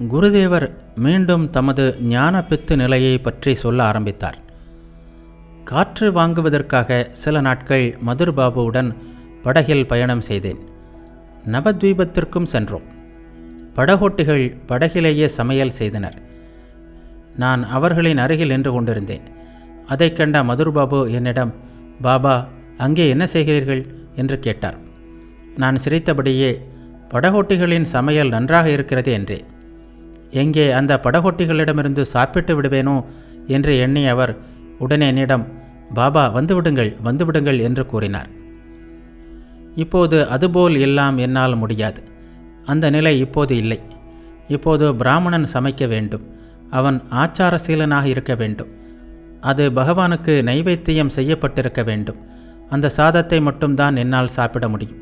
குருதேவர் மீண்டும் தமது ஞானப்பித்து நிலையை பற்றி சொல்ல ஆரம்பித்தார். காற்று வாங்குவதற்காக சில நாட்கள் மதுர் பாபுவுடன் படகில் பயணம் செய்தேன். நவத்வீபத்திற்கும் சென்றோம். படகோட்டிகள் படகிலேயே சமையல் செய்தனர். நான் அவர்களின் அருகில் நின்று கொண்டிருந்தேன். அதைக் கண்ட மதுர்பாபு என்னிடம் பாபா அங்கே என்ன செய்கிறீர்கள்? என்று கேட்டார். நான் சிரித்தபடியே படகோட்டிகளின் சமையல் நன்றாக இருக்கிறது என்றேன். எங்கே அந்த படகோட்டிகளிடமிருந்து சாப்பிட்டு விடுவேனோ என்று எண்ணி அவர் உடனே என்னிடம் பாபா வந்துவிடுங்கள் வந்துவிடுங்கள் என்று கூறினார். இப்போது அதுபோல் எல்லாம் என்னால் முடியாது. அந்த நிலை இப்போது இல்லை. இப்போது பிராமணன் சமைக்க வேண்டும். அவன் ஆச்சாரசீலனாக இருக்க வேண்டும். அது பகவானுக்கு நைவேத்தியம் செய்யப்பட்டிருக்க வேண்டும். அந்த சாதத்தை மட்டும்தான் என்னால் சாப்பிட முடியும்.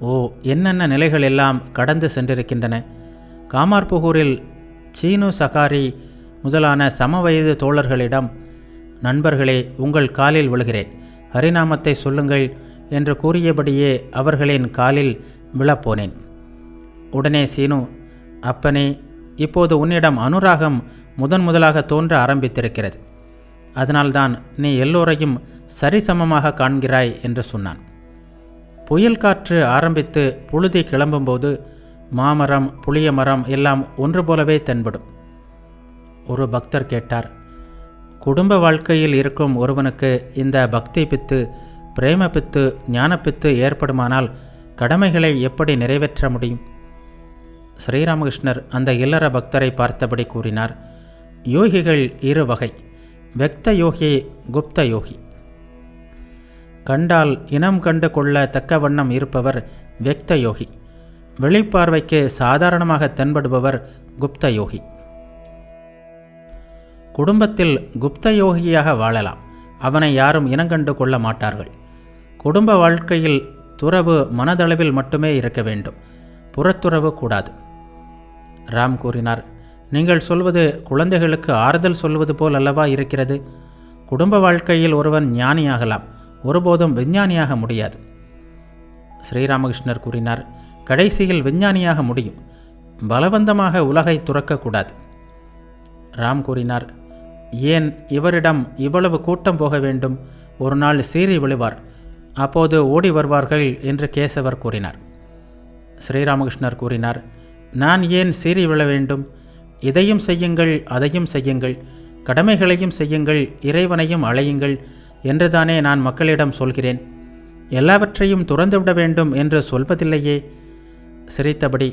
ஓ என்னென்ன நிலைகள் எல்லாம் கடந்து சென்றிருக்கின்றன? காமார்புகூரில் சீனு சகாரி முதலான சமவயது தோழர்களிடம் நண்பர்களே உங்கள் காலில் விழுகிறேன். ஹரிநாமத்தை சொல்லுங்கள் என்று கூறியபடியே அவர்களின் காலில் விழப்போனேன். உடனே சீனு அப்பனே இப்போது உன்னிடம் அனுராகம் முதன் முதலாக தோன்ற ஆரம்பித்திருக்கிறது. அதனால்தான் நீ எல்லோரையும் சரிசமமாக காண்கிறாய் என்று சொன்னான். புயல் காற்று ஆரம்பித்து புழுதி கிளம்பும்போது மாமரம் புளிய மரம் எல்லாம் ஒன்று போலவே தென்படும். ஒரு பக்தர் கேட்டார் குடும்ப வாழ்க்கையில் இருக்கும் ஒருவனுக்கு இந்த பக்தி பித்து பிரேம பித்து ஞானப்பித்து ஏற்படுமானால் கடமைகளை எப்படி நிறைவேற்ற முடியும்? ஸ்ரீராமகிருஷ்ணர் அந்த இல்லற பக்தரை பார்த்தபடி கூறினார் யோகிகள் இரு வகை வெக்த யோகி குப்த யோகி. கண்டால் இனம் கண்டு கொள்ள தக்க வண்ணம் இருப்பவர் வெக்த யோகி. வெளிப்பார்வைக்கு சாதாரணமாக தென்படுபவர் குப்த யோகி குடும்பத்தில் குப்த யோகியாக வாழலாம். அவனை யாரும் இனங்கண்டு கொள்ள மாட்டார்கள். குடும்ப வாழ்க்கையில் துறவு மனதளவில் மட்டுமே இருக்க வேண்டும். புறத்துறவு கூடாது. ராம் கூறினார் நீங்கள் சொல்வது குழந்தைகளுக்கு ஆறுதல் சொல்வது போல் அல்லவா இருக்கிறது? குடும்ப வாழ்க்கையில் ஒருவன் ஞானியாகலாம். ஒருபோதும் விஞ்ஞானியாக முடியாது. ஸ்ரீராமகிருஷ்ணர் கூறினார் கடைசியில் விஞ்ஞானியாக முடியும். பலவந்தமாக உலகை துறக்கக்கூடாது. ராம் கூறினார் ஏன் இவரிடம் இவ்வளவு கூட்டம் போக வேண்டும்? ஒரு நாள் சீறி விழுவார். அப்போது ஓடி வருவார்கள் என்று கேசவர் கூறினார். ஸ்ரீராமகிருஷ்ணர் கூறினார் நான் ஏன் சீறி விழ வேண்டும்? இதையும் செய்யுங்கள் அதையும் செய்யுங்கள். கடமைகளையும் செய்யுங்கள் இறைவனையும் அழையுங்கள் என்றுதானே நான் மக்களிடம் சொல்கிறேன். எல்லாவற்றையும் துறந்துவிட வேண்டும் என்று சொல்வதில்லையே. சிரித்தபடி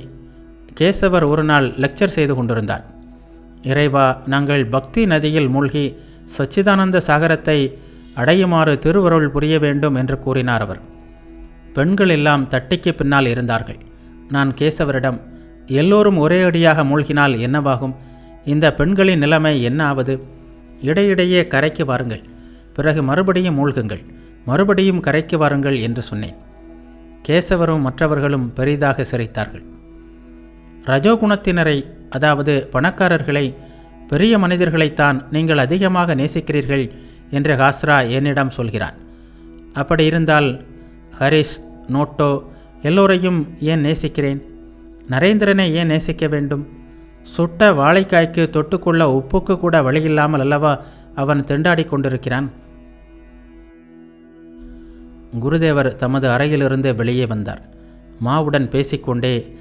கேசவர் ஒரு நாள் லெக்சர் செய்து கொண்டிருந்தார். இறைவா நாங்கள் பக்தி நதியில் மூழ்கி சச்சிதானந்த சாகரத்தை அடையுமாறு திருவருள் புரிய வேண்டும் என்று கூறினார் அவர். பெண்கள் எல்லாம் தட்டிக்கு பின்னால் இருந்தார்கள். நான் கேசவரிடம் எல்லோரும் ஒரே அடியாக மூழ்கினால் என்னவாகும்? இந்த பெண்களின் நிலைமை என்ன ஆவது? இடையிடையே கரைக்கு வாருங்கள். பிறகு மறுபடியும் மூழ்குங்கள். மறுபடியும் கரைக்கு வாருங்கள் என்று சொன்னேன். கேசவரும் மற்றவர்களும் பெரிதாக சிரித்தார்கள். ரஜோகுணத்தினரை அதாவது பணக்காரர்களை பெரிய மனிதர்களைத்தான் நீங்கள் அதிகமாக நேசிக்கிறீர்கள் என்று ஹாஸ்ரா என்னிடம் சொல்கிறான். அப்படி இருந்தால் ஹரிஸ் நோட்டோ எல்லோரையும் ஏன் நேசிக்கிறேன்? நரேந்திரனை ஏன் நேசிக்க வேண்டும்? சுட்ட வாழைக்காய்க்கு தொட்டுக்கொள்ள உப்புக்கு கூட வழியில்லாமல் அல்லவா அவன் திண்டாடி கொண்டிருக்கிறான்? குருதேவர் தமது அறையிலிருந்து வெளியே வந்தார். மாவுடன் பேசிக்கொண்டே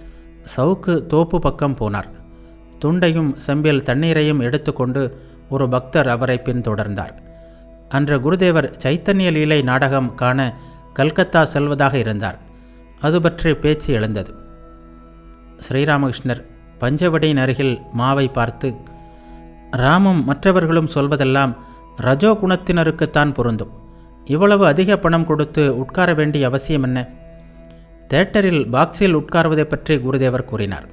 சவுக்கு தோப்பு பக்கம் போனார். துண்டையும் செம்பில் தண்ணீரையும் எடுத்துக்கொண்டு ஒரு பக்தர் அவரை பின்தொடர்ந்தார். அன்று குருதேவர் சைத்தன்ய லீலை நாடகம் காண கல்கத்தா செல்வதாக இருந்தார். அது பற்றி பேச்சு எழுந்தது. ஸ்ரீராமகிருஷ்ணர் பஞ்சவடியின் அருகில் மாவை பார்த்து ராமும் மற்றவர்களும் சொல்வதெல்லாம் ரஜோ குணத்தினருக்குத்தான் பொருந்தும். இவ்வளவு அதிக பணம் கொடுத்து உட்கார வேண்டிய அவசியம் என்ன? தேட்டரில் பாக்ஸில் உட்காருவதை பற்றி குருதேவர் கூறினார்.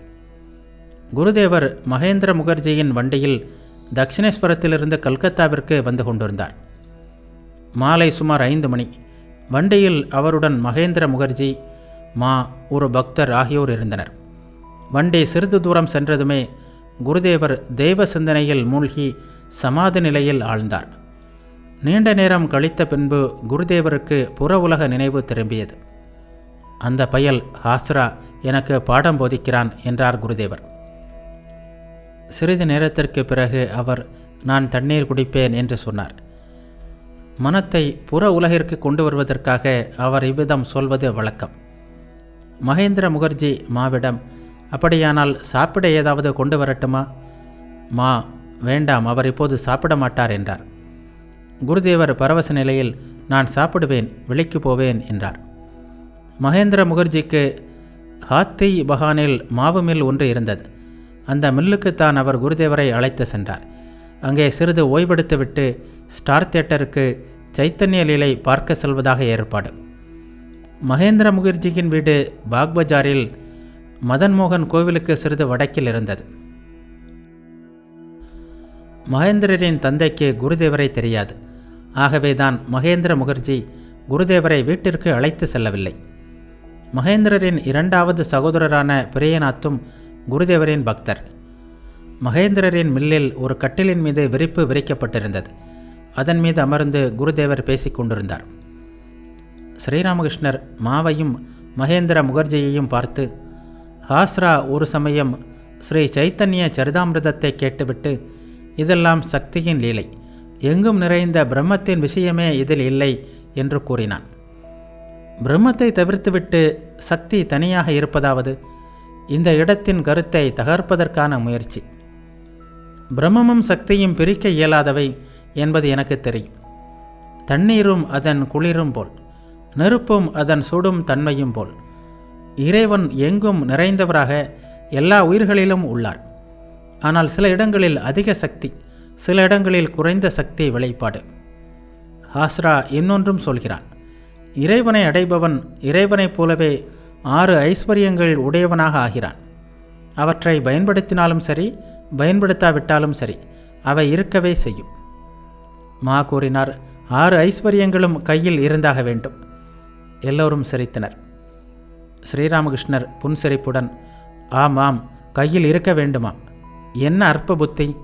குருதேவர் மகேந்திர முகர்ஜியின் வண்டியில் தக்ஷிணேஸ்வரத்திலிருந்து கல்கத்தாவிற்கு வந்து கொண்டிருந்தார். மாலை சுமார் ஐந்து மணி. வண்டியில் அவருடன் மகேந்திர முகர்ஜி மா ஒரு பக்தர் ஆகியோர் இருந்தனர். வண்டி சிறிது தூரம் சென்றதுமே குருதேவர் தெய்வ சிந்தனையில் மூழ்கி சமாதி நிலையில் ஆழ்ந்தார். நீண்ட நேரம் கழித்த பின்பு குருதேவருக்கு புற உலக நினைவு திரும்பியது. அந்த பயல் ஹாஸ்ரா எனக்கு பாடம் போதிக்கிறான் என்றார் குருதேவர். சிறிது நேரத்திற்கு பிறகு அவர் நான் தண்ணீர் குடிப்பேன் என்று சொன்னார். மனத்தை புற உலகிற்கு கொண்டு வருவதற்காக அவர் இவ்விதம் சொல்வது வழக்கம். மகேந்திர முகர்ஜி மாவிடம் அப்படியானால் சாப்பிட ஏதாவது கொண்டு வரட்டுமா? மா வேண்டாம் அவர் இப்போது சாப்பிட மாட்டார் என்றார். குருதேவர் பரவச நிலையில் நான் சாப்பிடுவேன் விலைக்கு போவேன் என்றார். மகேந்திர முகர்ஜிக்கு ஹாத்தி பகானில் மாவு மில் ஒன்று இருந்தது. அந்த மில்லுக்குத்தான் அவர் குருதேவரை அழைத்து சென்றார். அங்கே சிறிது ஓய்வெடுத்துவிட்டு ஸ்டார் தியேட்டருக்கு சைத்தன்ய லீலை பார்க்க செல்வதாக ஏற்பாடு. மகேந்திர முகர்ஜியின் வீடு பாக்பஜாரில் மதன்மோகன் கோவிலுக்கு சிறிது வடக்கில் இருந்தது. மகேந்திரரின் தந்தைக்கு குருதேவரை தெரியாது. ஆகவேதான் மகேந்திர முகர்ஜி குருதேவரை வீட்டிற்கு அழைத்து செல்லவில்லை. மகேந்திரரின் இரண்டாவது சகோதரரான பிரியநாத்தும் குருதேவரின் பக்தர். மகேந்திரரின் மில்லில் ஒரு கட்டிலின் மீது விரிப்பு விரிக்கப்பட்டிருந்தது. அதன் மீது அமர்ந்து குருதேவர் பேசிக்கொண்டிருந்தார் ஸ்ரீராமகிருஷ்ணர் மாவையும் மகேந்திர முகர்ஜியையும் பார்த்து ஹாஸ்ரா ஒரு சமயம் ஸ்ரீ சைத்தன்ய சரிதாமிரதத்தை கேட்டுவிட்டு இதெல்லாம் சக்தியின் லீலை. எங்கும் நிறைந்த பிரம்மத்தின் விஷயமே இதில் இல்லை என்று கூறினான். பிரம்மத்தை தவிர்த்துவிட்டு சக்தி தனியாக இருப்பதாவது இந்த இடத்தின் கருத்தை தகர்ப்பதற்கான முயற்சி. பிரம்மமும் சக்தியும் பிரிக்க இயலாதவை என்பது எனக்கு தெரியும். தண்ணீரும் அதன் குளிரும் போல் நெருப்பும் அதன் சுடும் தன்மையும் போல் இறைவன் எங்கும் நிறைந்தவராக எல்லா உயிர்களிலும் உள்ளார். ஆனால் சில இடங்களில் அதிக சக்தி சில இடங்களில் குறைந்த சக்தி வெளிப்பாடு. ஹாஸ்ரா இன்னொன்றும் சொல்கிறான். இறைவனை அடைபவன் இறைவனைப் போலவே ஆறு ஐஸ்வர்யங்கள் உடையவனாக ஆகிறான். அவற்றை பயன்படுத்தினாலும் சரி பயன்படுத்தாவிட்டாலும் சரி அவை இருக்கவே செய்யும். மா கூறினார் ஆறு ஐஸ்வர்யங்களும் கையில் இருந்தாக வேண்டும். எல்லோரும் சிரித்தனர். ஸ்ரீராமகிருஷ்ணர் புன்சிரிப்புடன் ஆமாம் கையில் இருக்க வேண்டுமாம். என்ன அற்ப புத்தி?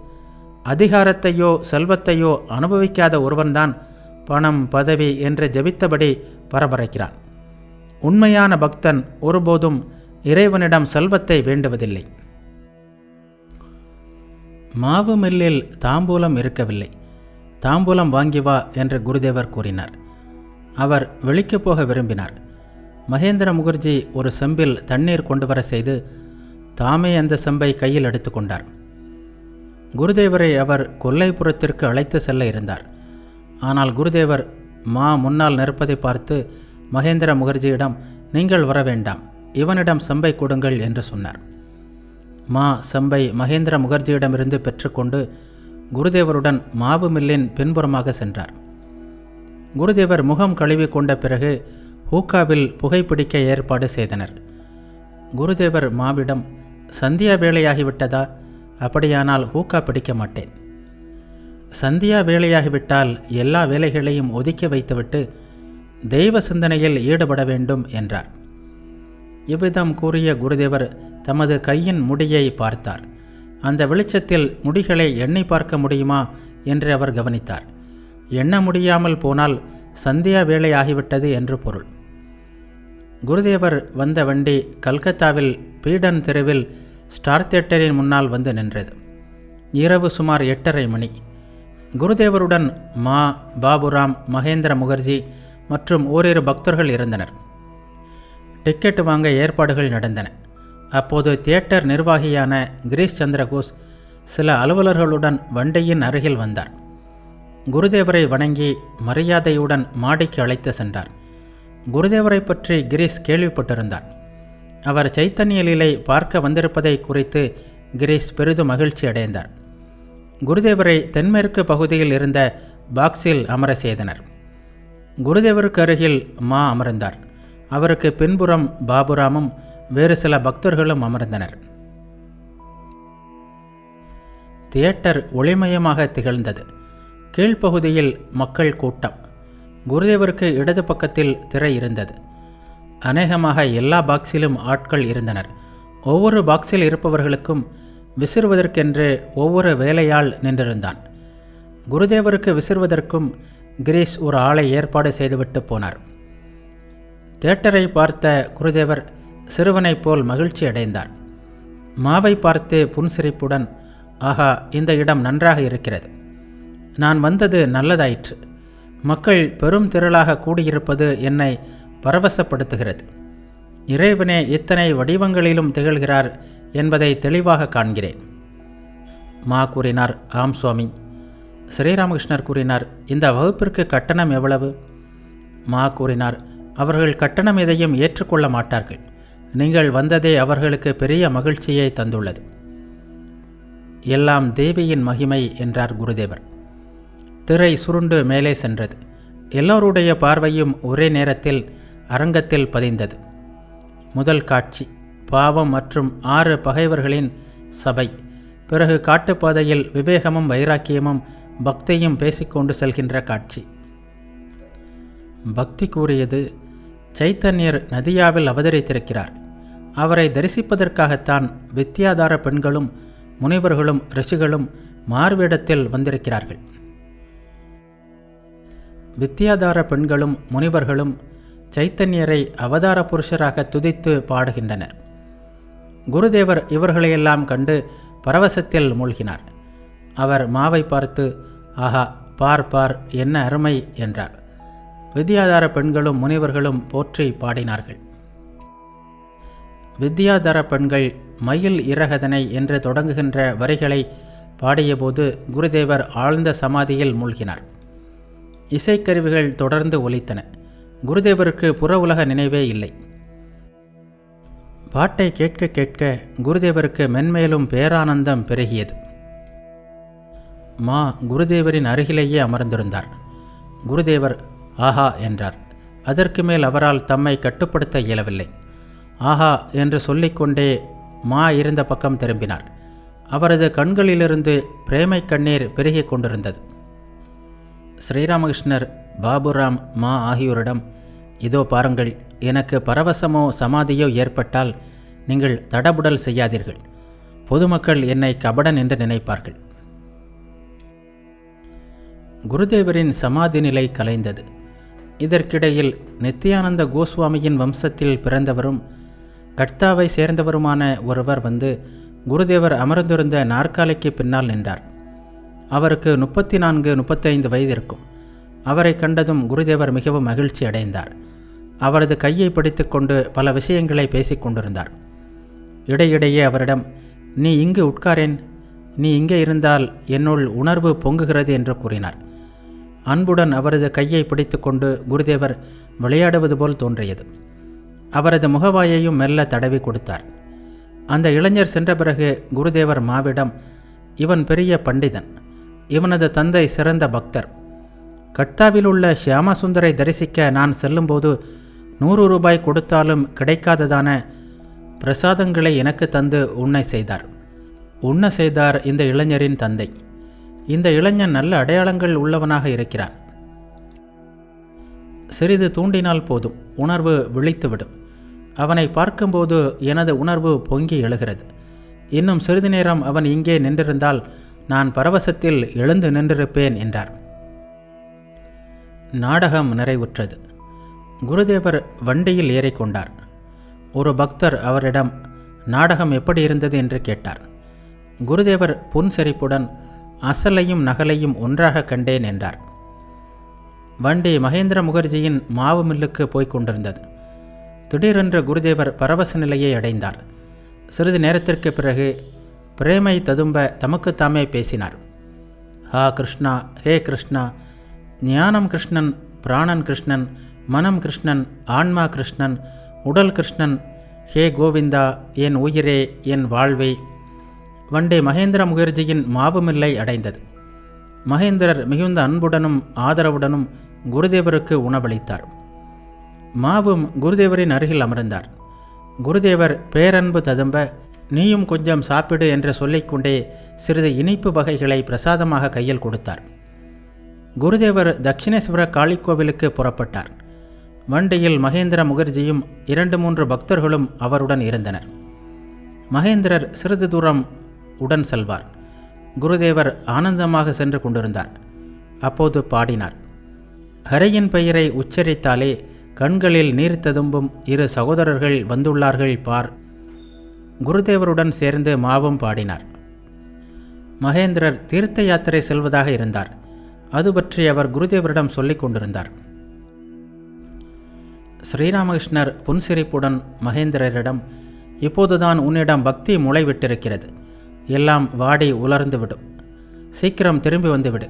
அதிகாரத்தையோ செல்வத்தையோ அனுபவிக்காத ஒருவன்தான் பணம் பதவி என்று ஜபித்தபடி பரபரைக்கிறான். உண்மையான பக்தன் ஒருபோதும் இறைவனிடம் செல்வத்தை வேண்டுவதில்லை. மாவு மில்லில் தாம்பூலம் இருக்கவில்லை. தாம்பூலம் வாங்கி வா என்று குருதேவர் கூறினார். அவர் வெளிக்கு போக விரும்பினார். மகேந்திர முகர்ஜி ஒரு செம்பில் தண்ணீர் கொண்டு வர செய்து தாமே அந்த செம்பை கையில் எடுத்துக்கொண்டார். குருதேவரை அவர் கொல்லைப்புறத்திற்கு அழைத்து செல்ல இருந்தார். ஆனால் குருதேவர் மா முன்னால் நிற்பதை பார்த்து மகேந்திர முகர்ஜியிடம் நீங்கள் வர வேண்டாம் இவனிடம் செம்பை கொடுங்கள் என்று சொன்னார். மா செம்பை மகேந்திர முகர்ஜியிடமிருந்து பெற்றுக்கொண்டு குருதேவருடன் மாவு மில்லின் பின்புறமாக சென்றார். குருதேவர் முகம் கழுவி கொண்ட பிறகு ஹூக்காவில் புகைப்பிடிக்க ஏற்பாடு செய்தனர். குருதேவர் மாவிடம் சந்தியா வேலையாகிவிட்டதா? அப்படியானால் ஹூக்கா பிடிக்க மாட்டேன். சந்தியா வேலையாகிவிட்டால் எல்லா வேலைகளையும் ஒதுக்கி வைத்துவிட்டு தெய்வ சிந்தனையில் ஈடுபட வேண்டும் என்றார். இவ்விதம் கூறிய குருதேவர் தமது கையின் முடியை பார்த்தார். அந்த வெளிச்சத்தில் முடிகளை எண்ணி பார்க்க முடியுமா என்று அவர் கவனித்தார். எண்ண முடியாமல் போனால் சந்தியா வேலை ஆகிவிட்டது என்று பொருள். குருதேவர் வந்த வண்டி கல்கத்தாவில் பீடன் தெருவில் ஸ்டார் தியேட்டரின் முன்னால் வந்து நின்றது. இரவு சுமார் எட்டரை மணி. குருதேவருடன் மா பாபுராம் மகேந்திர முகர்ஜி மற்றும் ஓரிரு பக்தர்கள் இருந்தனர். டிக்கெட் வாங்க ஏற்பாடுகள் நடந்தன. அப்போது தியேட்டர் நிர்வாகியான கிரீஷ் சந்திரகோஸ் சில அலுவலர்களுடன் வண்டியின் அருகில் வந்தார். குருதேவரை வணங்கி மரியாதையுடன் மாடிக்கு அழைத்து சென்றார். குருதேவரை பற்றி கிரீஷ் கேள்விப்பட்டிருந்தார். அவர் சைத்தன்ய லீலை பார்க்க வந்திருப்பதை குறித்து கிரீஷ் பெரிதும் மகிழ்ச்சி அடைந்தார். குருதேவரை தென்மேற்கு பகுதியில் இருந்த பாக்ஸில் அமர செய்தனர் குருதேவருக்கு அருகில் மா அமர்ந்தார். அவருக்கு பின்புறம் பாபுராமும் வேறு சில பக்தர்களும் அமர்ந்தனர். தியேட்டர் ஒளிமயமாக திகழ்ந்தது. கீழ்ப்பகுதியில் மக்கள் கூட்டம். குருதேவருக்கு இடது பக்கத்தில் திரை இருந்தது. அநேகமாக எல்லா பாக்ஸிலும் ஆட்கள் இருந்தனர். ஒவ்வொரு பாக்ஸில் இருப்பவர்களுக்கும் விசிறுவதற்கென்று ஒவ்வொரு வேலையாள் நின்றிருந்தான். குருதேவருக்கு விசிறுவதற்கும் கிரீஷ் ஒரு ஆளை ஏற்பாடு செய்துவிட்டு போனார். தேட்டரை பார்த்த குருதேவர் சிறுவனைப் போல் மகிழ்ச்சி அடைந்தார். மாவை பார்த்து புன்சிரிப்புடன் ஆஹா இந்த இடம் நன்றாக இருக்கிறது. நான் வந்தது நல்லதாயிற்று. மக்கள் பெரும் திரளாக கூடியிருப்பது என்னை பரவசப்படுத்துகிறது. இறைவனே இத்தனை வடிவங்களிலும் திகழ்கிறார் என்பதை தெளிவாக காண்கிறேன். மா கூறினார் ஆம் சுவாமி. ஸ்ரீராமகிருஷ்ணர் கூறினார் இந்த வகுப்பிற்கு கட்டணம் எவ்வளவு? மா கூறினார் அவர்கள் கட்டணம் எதையும் ஏற்றுக்கொள்ள மாட்டார்கள். நீங்கள் வந்ததே அவர்களுக்கு பெரிய மகிழ்ச்சியை தந்துள்ளது. எல்லாம் தேவியின் மகிமை என்றார் குருதேவர். திரை சுருண்டு மேலே சென்றது. எல்லோருடைய பார்வையும் ஒரே நேரத்தில் அரங்கத்தில் பதிந்தது. முதல் காட்சி பாவம் மற்றும் ஆறு பகைவர்களின் சபை. பிறகு காட்டுப்பாதையில் விவேகமும் வைராக்கியமும் பக்தியும் பேசிக்கொண்டு செல்கின்ற காட்சி. பக்தி கூறியது சைத்தன்யர் நதியாவில் அவதரித்திருக்கிறார். அவரை தரிசிப்பதற்காகத்தான் வித்தியாதார பெண்களும் முனிவர்களும் ரிஷிகளும் மார்வேடத்தில் வந்திருக்கிறார்கள். வித்தியாதார பெண்களும் முனிவர்களும் சைத்தன்யரை அவதார புருஷராக துதித்து பாடுகின்றனர். குருதேவர் இவர்களையெல்லாம் கண்டு பரவசத்தில் மூழ்கினார். அவர் மாவை பார்த்து ஆஹா பார் பார் என்ன அருமை! என்றார். வித்யாதார பெண்களும் முனிவர்களும் போற்றி பாடினார்கள். வித்யாதார பெண்கள் மயில் இரகதனை என்று தொடங்குகின்ற வரிகளை பாடியபோது குருதேவர் ஆழ்ந்த சமாதியில் மூழ்கினார். இசைக்கருவிகள் தொடர்ந்து ஒலித்தன. குருதேவருக்கு புற உலக நினைவே இல்லை. பாட்டை கேட்க கேட்க குருதேவருக்கு மென்மேலும் பேரானந்தம் பெருகியது. மா குருதேவரின் அருகிலேயே அமர்ந்திருந்தார். குருதேவர் ஆஹா என்றார். அதற்கு மேல் அவரால் தம்மை கட்டுப்படுத்த இயலவில்லை. ஆஹா என்று சொல்லிக்கொண்டே மா இருந்த பக்கம் திரும்பினார். அவரது கண்களிலிருந்து பிரேமை கண்ணீர் பெருகிக் கொண்டிருந்தது. ஸ்ரீராமகிருஷ்ணர் பாபுராம் மா ஆகியோரிடம் இதோ பாருங்கள் எனக்கு பரவசமோ சமாதியோ ஏற்பட்டால் நீங்கள் தடபுடல் செய்யாதீர்கள். பொதுமக்கள் என்னை கபடன் என்று நினைப்பார்கள். குருதேவரின் சமாதி நிலை கலைந்தது. இதற்கிடையில் நித்யானந்த கோஸ்வாமியின் வம்சத்தில் பிறந்தவரும் கட்தாவை சேர்ந்தவருமான ஒருவர் வந்து குருதேவர் அமர்ந்திருந்த நாற்காலிக்கு பின்னால் நின்றார். அவருக்கு முப்பத்தி நான்கு முப்பத்தைந்து வயது இருக்கும் அவரை கண்டதும் குருதேவர் மிகவும் மகிழ்ச்சி அடைந்தார். அவரது கையை பிடித்துக்கொண்டு பல விஷயங்களை பேசிக் கொண்டிருந்தார். இடையிடையே அவரிடம் நீ இங்கு உட்காரேன். நீ இங்கே இருந்தால் என்னுள் உணர்வு பொங்குகிறது என்று கூறினார். அன்புடன் அவரது கையை பிடித்துக்கொண்டு குருதேவர் விளையாடுவது போல் தோன்றியது. அவரது முகவாயையும் மெல்ல தடவி கொடுத்தார். அந்த இளைஞர் சென்ற பிறகு குருதேவர் மாவிடம் இவன் பெரிய பண்டிதன். இவனது தந்தை சிறந்த பக்தர். கட்தாவில் உள்ள ஷியாமசுந்தரை தரிசிக்க நான் செல்லும்போது நூறு ரூபாய் கொடுத்தாலும் கிடைக்காததான பிரசாதங்களை எனக்கு தந்து உண்ணை செய்தார். உண்ண செய்தார் இந்த இளைஞரின் தந்தை. இந்த இளைஞன் நல்ல அடையாளங்கள் உள்ளவனாக இருக்கிறான். சிறிது தூண்டினால் போதும் உணர்வு விழித்துவிடும். அவனை பார்க்கும்போது எனது உணர்வு பொங்கி எழுகிறது. இன்னும் சிறிது நேரம் அவன் இங்கே நின்றிருந்தால் நான் பரவசத்தில் எழுந்து நின்றிருப்பேன் என்றார். நாடகம் நிறைவுற்றது. குருதேவர் வண்டியில் ஏறிக்கொண்டார். ஒரு பக்தர் அவரிடம் நாடகம் எப்படி இருந்தது? என்று கேட்டார். குருதேவர் புன்செரிப்புடன் அசலையும் நகலையும் ஒன்றாக கண்டேன் என்றார். வண்டி மகேந்திர முகர்ஜியின் மாவு மில்லுக்கு போய்க் கொண்டிருந்தது. திடீரென்று குருதேவர் பரவச நிலையை அடைந்தார். சிறிது நேரத்திற்கு பிறகு பிரேமை ததும்ப தமக்குத்தாமே பேசினார். ஹா கிருஷ்ணா ஹே கிருஷ்ணா ஞானம் கிருஷ்ணன் பிராணன் கிருஷ்ணன் மனம் கிருஷ்ணன் ஆன்மா கிருஷ்ணன் உடல் கிருஷ்ணன் ஹே கோவிந்தா என் உயிரே என் வாழ்வே. வண்டே மகேந்திர முகர்ஜியின் மாவுமில்லை அடைந்தது. மகேந்திரர் மிகுந்த அன்புடனும் ஆதரவுடனும் குருதேவருக்கு உணவளித்தார். மாவும் குருதேவரின் அருகில் அமர்ந்தார். குருதேவர் பேரன்பு ததும்ப நீயும் கொஞ்சம் சாப்பிடு என்று சொல்லிக்கொண்டே சிறிது இனிப்பு வகைகளை பிரசாதமாக கையில் கொடுத்தார். குருதேவர் தட்சிணேஸ்வர காளிக்கோவிலுக்கு புறப்பட்டார். வண்டியில் மகேந்திர முகர்ஜியும் இரண்டு மூன்று பக்தர்களும் அவருடன் இருந்தனர். மகேந்திரர் சிறிது தூரம் உடன் செல்வார். குருதேவர் ஆனந்தமாக சென்று கொண்டிருந்தார். அப்போது பாடினார் ஹரையின் பெயரை உச்சரித்தாலே கண்களில் நீர் ததும்பும் இரு சகோதரர்கள் வந்துள்ளார்கள் பார். குருதேவருடன் சேர்ந்து மாவும் பாடினார். மகேந்திரர் தீர்த்த யாத்திரை செல்வதாக இருந்தார். அது பற்றி அவர் குருதேவரிடம் சொல்லிக் கொண்டிருந்தார். ஸ்ரீராமகிருஷ்ணர் புன்சிரிப்புடன் மகேந்திரரிடம் இப்போதுதான் உன்னிடம் பக்தி முளைவிட்டிருக்கிறது. எல்லாம் வாடி உலர்ந்துவிடும். சீக்கிரம் திரும்பி வந்துவிடு.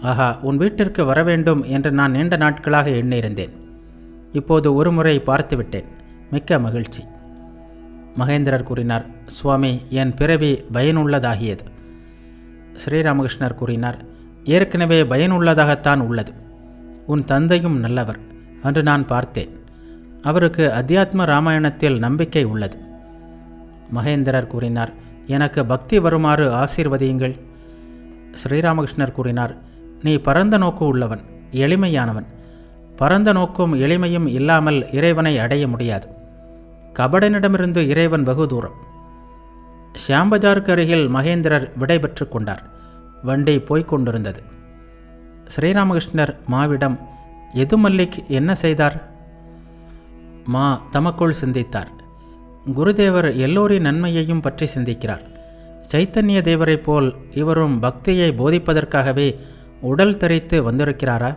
ஆஹா உன் வீட்டிற்கு வர வேண்டும் என்று நான் நீண்ட நாட்களாக எண்ணியிருந்தேன். இப்போது ஒரு முறை பார்த்துவிட்டேன். மிக்க மகிழ்ச்சி. மகேந்திரர் கூறினார் சுவாமி என் பிறவி பயனுள்ளதாகியது. ஸ்ரீராமகிருஷ்ணர் கூறினார் ஏற்கனவே பயனுள்ளதாகத்தான் உள்ளது. உன் தந்தையும் நல்லவர் அன்று நான் பார்த்தேன். அவருக்கு அத்தியாத்ம ராமாயணத்தில் நம்பிக்கை உள்ளது. மகேந்திரர் கூறினார் எனக்கு பக்தி வருமாறு ஆசீர்வதியுங்கள். ஸ்ரீராமகிருஷ்ணர் கூறினார் நீ பரந்த நோக்கு உள்ளவன் எளிமையானவன். பரந்த நோக்கும் எளிமையும் இல்லாமல் இறைவனை அடைய முடியாது. கபடனிடமிருந்து இறைவன் வெகு தூரம். ஷியாம்பஜாருக்கு அருகில் மகேந்திரர் விடைபெற்று கொண்டார். வண்டி போய்க் கொண்டிருந்தது. ஸ்ரீராமகிருஷ்ணர் மாவிடம் எது மல்லிக் என்ன செய்தார்? மா தமக்குள் சிந்தித்தார். குருதேவர் எல்லோரின் நன்மையையும் பற்றி சிந்திக்கிறார். சைத்தன்ய தேவரைப் போல் இவரும் பக்தியை போதிப்பதற்காகவே உடல் தரித்து வந்திருக்கிறாரா?